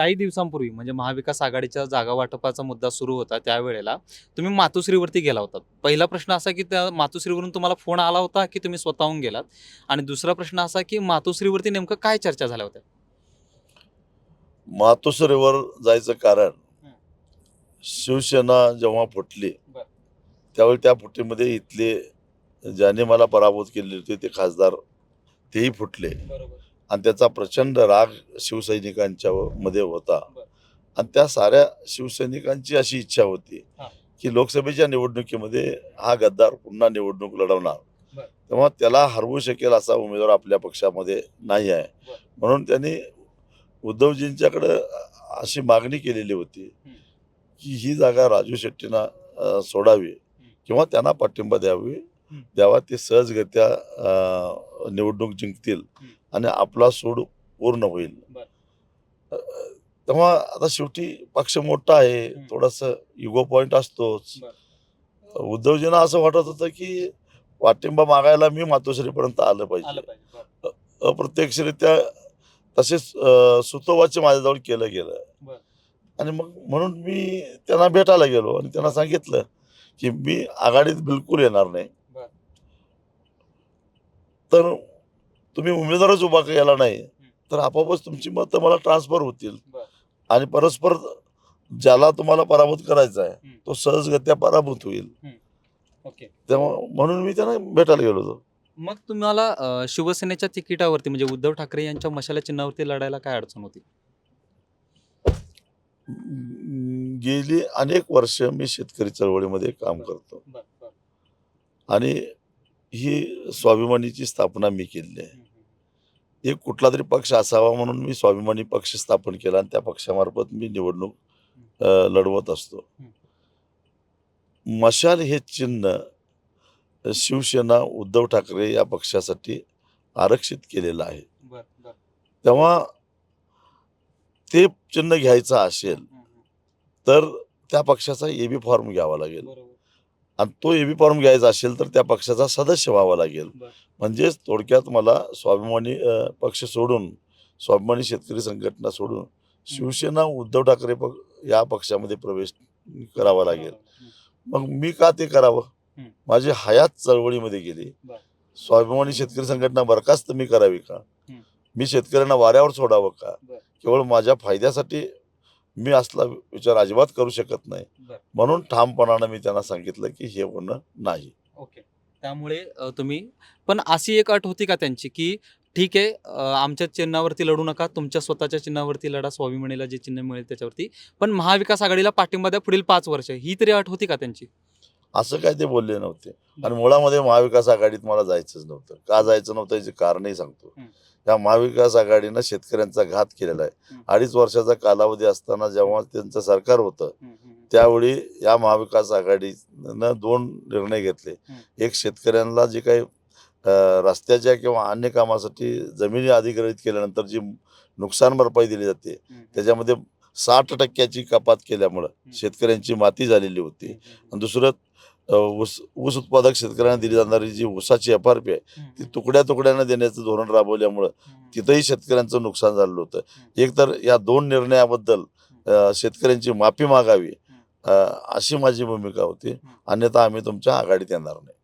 काही दिवसांपूर्वी म्हणजे महाविकास आघाडीच्या जागा वाटपाचा मुद्दा सुरू होता त्यावेळेला तुम्ही मातोश्रीवरती गेला होता. पहिला प्रश्न असा की त्या मातोश्रीवरून तुम्हाला फोन आला होता की तुम्ही स्वतःहून गेलात? आणि दुसरा प्रश्न असा की मातोश्रीवरती नेमकं काय चर्चा झाल्या होत्या? मातोश्रीवर जायचं कारण. शिवसेना जेव्हा फुटली. त्यावेळी त्या फुटीमध्ये इथले ज्याने मला पराभूत केले होते ते खासदार तेही फुटले. बरोबर. आणि त्याचा प्रचंड राग शिवसैनिकांच्या मध्ये होता. आणि त्या साऱ्या शिवसैनिकांची अशी इच्छा होती. की लोकसभेच्या निवडणुकीमध्ये हा गद्दार पुन्हा निवडणूक लढवणार. तेव्हा त्याला हरवू शकेल असा उमेदवार आपल्या पक्षामध्ये नाही आहे. म्हणून त्यांनी उद्धवजींच्याकडे अशी मागणी केलेली होती. की ही जागा राजू शेट्टींना सोडावी किंवा त्यांना पाठिंबा द्यावी. द्यावा ते सहजगत्या निवडणूक जिंकतील. आणि आपला सूड पूर्ण होईल तेव्हा आता शेवटी पक्ष मोठा आहे. थोडस इगो पॉइंट असतोच. उद्धवजींना असं वाटत होतं की पाठिंबा मागायला मी मातोश्रीपर्यंत आलं पाहिजे आलं पाहिजे बरं. अप्रत्यक्षरित्या तसेच सुतोवाचे माझ्याजवळ केलं गेलं. आणि मग म्हणून मी त्यांना भेटायला गेलो आणि त्यांना सांगितलं की मी आघाडीत बिलकुल येणार नाही. तर तुम्ही उमेदवारच उभा केला नाही तर आपोआपच तुमची मतं मला ट्रान्सफर होतील. आणि परस्पर ज्याला तुम्हाला पराभूत करायचा आहे. तो सहजगत्या पराभूत होईल. तेव्हा म्हणून मी त्यांना भेटायला गेलो होतो. मग तुम्हाला शिवसेनेच्या तिकिटावरती म्हणजे उद्धव ठाकरे यांच्या मशाला चिन्हावरती लढायला काय अडचण होती? गेली अनेक वर्ष मी शेतकरी चळवळीमध्ये काम. करतो. आणि ही स्वाभिमानीची स्थापना मी केलेली आहे. एक कुठला तरी पक्ष असावा म्हणून मी स्वाभिमानी पक्ष स्थापन केला आणि त्या पक्षामार्फत मी निवडणूक लढवत असतो. मशाल हे चिन्ह शिवसेना उद्धव ठाकरे या पक्षासाठी आरक्षित केलेलं आहे. तेव्हा ते चिन्ह घ्यायचं असेल तर त्या पक्षाचा एबी फॉर्म घ्यावा लागेल. आणि तो एबी फॉर्म घ्यायचा असेल तर त्या पक्षाचा सदस्य व्हावा लागेल. म्हणजेच थोडक्यात मला स्वाभिमानी पक्ष सोडून स्वाभिमानी शेतकरी संघटना सोडून शिवसेना उद्धव ठाकरे पक्ष या पक्षामध्ये प्रवेश करावा लागेल मग मी का ते करावं. माझी हयात चळवळीमध्ये गेली. स्वाभिमानी शेतकरी संघटना बरखास्त मी करावी का. मी शेतकऱ्यांना वाऱ्यावर सोडावं का. केवळ माझ्या फायद्यासाठी मी असला विचार अजिबात करू शकत नाही. म्हणून ठामपणानं मी त्यांना सांगितलं की हे होणं नाही. ओके. त्यामुळे तुम्ही पण अशी एक अट होती का त्यांची की ठीक आहे आमच्या चिन्हावरती लढू नका तुमच्या स्वतःच्या चिन्हावरती लढा स्वाभिमानीला जे चिन्ह मिळेल त्याच्यावरती पण महाविकास आघाडीला पाठिंबा द्या पुढील पाच वर्ष. ही तरी अट होती का त्यांची? असं काय ते बोलले नव्हते. आणि मुळामध्ये महाविकास आघाडीत मला जायचंच नव्हतं. का जायचं नव्हतं याचे कारणही सांगतो. या महाविकास आघाडीनं शेतकऱ्यांचा घात केलेला आहे. अडीच वर्षाचा कालावधी असताना जेव्हा त्यांचं सरकार होतं त्यावेळी या महाविकास आघाडीनं दोन निर्णय घेतले. एक शेतकऱ्यांना जे काही रस्त्याच्या किंवा अन्य कामासाठी जमिनी अधिग्रहित केल्यानंतर जी नुकसान भरपाई दिली जाते त्याच्यामध्ये साठ टक्क्याची कपात केल्यामुळं शेतकऱ्यांची माती झालेली होती. आणि दुसरं ऊस ऊस उत्पादक शेतकऱ्यांना दिली जाणारी जी ऊसाची एफ आर पी आहे ती तुकड्या तुकड्यानं देण्याचं धोरण राबवल्यामुळं तिथंही शेतकऱ्यांचं नुकसान झालेलं होतं. एक तर या दोन निर्णयाबद्दल शेतकऱ्यांची माफी मागावी अशी माझी भूमिका होती. अन्यथा आम्ही तुमच्या आघाडीत येणार नाही.